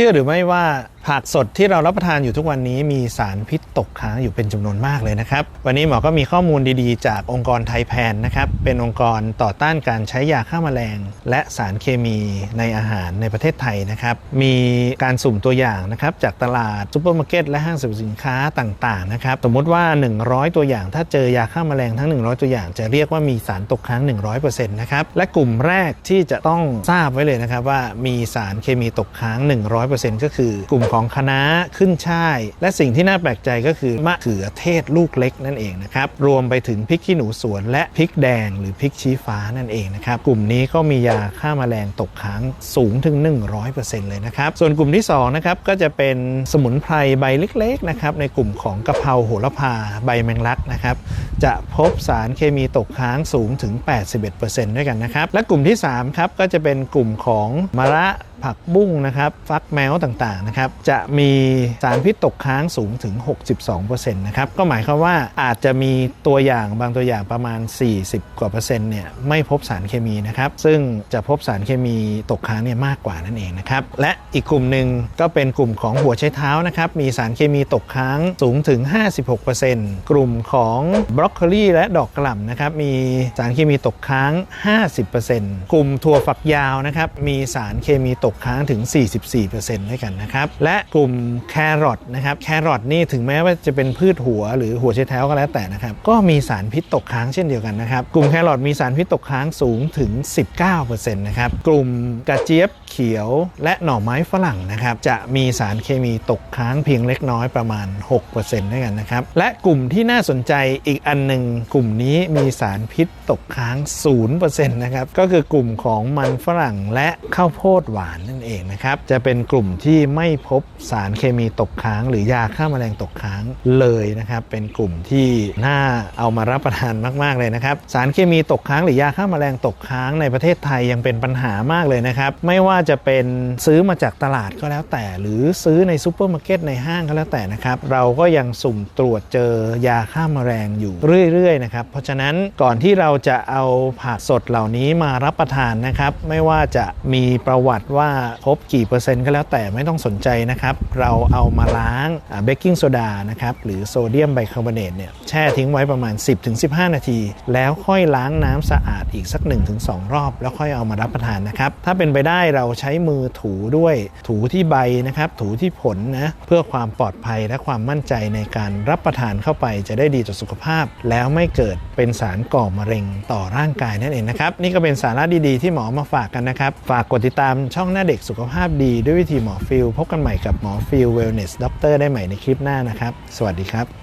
ชื่อหรือไม่ว่าผักสดที่เรารับประทานอยู่ทุกวันนี้มีสารพิษตกค้างอยู่เป็นจำนวนมากเลยนะครับ วันนี้หมอก็มีข้อมูลดีๆ จากองค์กรไทยแพนนะครับ เป็นองค์กรต่อต้านการใช้ยาฆ่าแมลง และสารเคมีในอาหารในประเทศไทยนะครับ มีการสุ่มตัวอย่างนะครับจากตลาดซูเปอร์มาร์เก็ตและห้างสรรพสินค้าต่างๆนะครับ สมมุติว่า 100 ตัวอย่าง ถ้าเจอยาฆ่าแมลงทั้ง 100 ตัวอย่าง จะเรียกว่ามีสารตกค้าง 100%นะครับ และกลุ่มแรกที่จะต้องทราบไว้เลยนะครับว่ามีสารเคมีตกค้าง 100%ก็คือกลุ่มของคะน้าขึ้นช่าย และสิ่งที่น่าแปลกใจก็คือมะเขือเทศลูกเล็กนั่นเองนะครับ รวมไปถึงพริกขี้หนูสวนและพริกแดงหรือพริกชี้ฟ้านั่นเองนะครับ กลุ่มนี้ก็มียาฆ่าแมลงตกค้างสูงถึง 100%เลยนะครับ ส่วนกลุ่มที่2นะครับก็จะเป็นสมุนไพรใบเล็กๆนะครับในกลุ่มของกะเพราโหระพาใบแมงลักนะครับจะพบสารเคมีตกค้างสูงถึง 81%ด้วยกันนะครับและกลุ่มที่3ครับก็จะเป็นกลุ่มของมะระ ผักบุ้งนะครับฟักแมวต่างๆนะครับจะมีสารพิษตกค้างสูงถึง 62%นะครับก็หมายความว่าอาจจะมีตัวอย่างบางตัวอย่างประมาณ 40 กว่าเปอร์เซ็นต์เนี่ยไม่พบสารเคมีนะครับซึ่งจะพบสารเคมีตกค้างเนี่ยมากกว่านั่นเองนะครับและอีกกลุ่มหนึ่งก็เป็นกลุ่มของหัวไชเท้านะครับมีสารเคมีตกค้างสูงถึง 56%กลุ่มของบรอกโคลีและดอกกระหล่ำนะครับมีสารเคมีตกค้าง 50%กลุ่มถั่วฝักยาวนะครับมีสารเคมีตกกค้างถึง 44%ด้วยกันนะครับ และกลุ่มแครอทนะครับ แครอทนี่ถึงแม้ว่าจะเป็นพืชหัวหรือหัวไชเท้าก็แล้วแต่นะครับ ก็มีสารพิษตกค้างเช่นเดียวกันนะครับ กลุ่มแครอทมีสารพิษตกค้างสูงถึง 19%นะครับ กลุ่มกระเจี๊ยบเขียวและหน่อไม้ฝรั่งนะครับ จะมีสารเคมีตกค้างเพียงเล็กน้อยประมาณ 6%ด้วยกันนะครับ และกลุ่มที่น่าสนใจอีกอันหนึ่งกลุ่มนี้มีสารพิษตกค้าง 0%นะครับ ก็คือกลุ่มของมันฝรั่งและข้าวโพดหวานนั่นเองนะครับ จะเป็นกลุ่มที่ไม่พบสารเคมีตกค้าง หรือยาฆ่าแมลงตกค้างเลยนะครับ เป็นกลุ่มที่น่าเอามารับประทานมาก ๆ เลยนะครับ สารเคมีตกค้างหรือยาฆ่าแมลงตกค้างในประเทศไทยยังเป็นปัญหามากเลยนะครับ ไม่ว่าจะเป็นซื้อมาจากตลาดก็แล้วแต่ หรือซื้อในซูเปอร์มาร์เก็ตในห้างก็แล้วแต่นะครับ เราก็ยังสุ่มตรวจเจอยาฆ่าแมลงอยู่เรื่อยๆนะครับ เพราะฉะนั้นก่อนที่เราจะเอาผักสดเหล่านี้มารับประทานนะครับ ไม่ว่าจะมีประวัติว่าพบกี่เปอร์เซ็นต์ก็แล้วแต่ไม่ต้องสนใจนะครับ เราเอามาล้างเบกกิ้งโซดานะครับหรือโซเดียมไบคาร์บอเนตเนี่ยแช่ทิ้งไว้ประมาณ 10-15 นาที แล้วค่อยล้างน้ำสะอาดอีกสัก 1-2 รอบ แล้วค่อยเอามารับประทานนะครับ ถ้าเป็นไปได้เราใช้มือถูด้วยถูที่ใบนะครับถูที่ผลนะเพื่อความปลอดภัยและความมั่นใจในการรับประทานเข้าไปจะได้ดีต่อสุขภาพ แล้วไม่เกิดเป็นสารก่อมะเร็งต่อร่างกายนั่นเองนะครับนี่ก็เป็นสาระดีๆที่หมอมาฝากกันนะครับ ฝากกดติดตามช่องหน้าน้าเด็กสุขภาพดีด้วยวิธีหมอฟิลพบกันใหม่กับหมอฟิลเวลเนสด็อกเตอร์ได้ใหม่ในคลิปหน้านะครับ สวัสดีครับ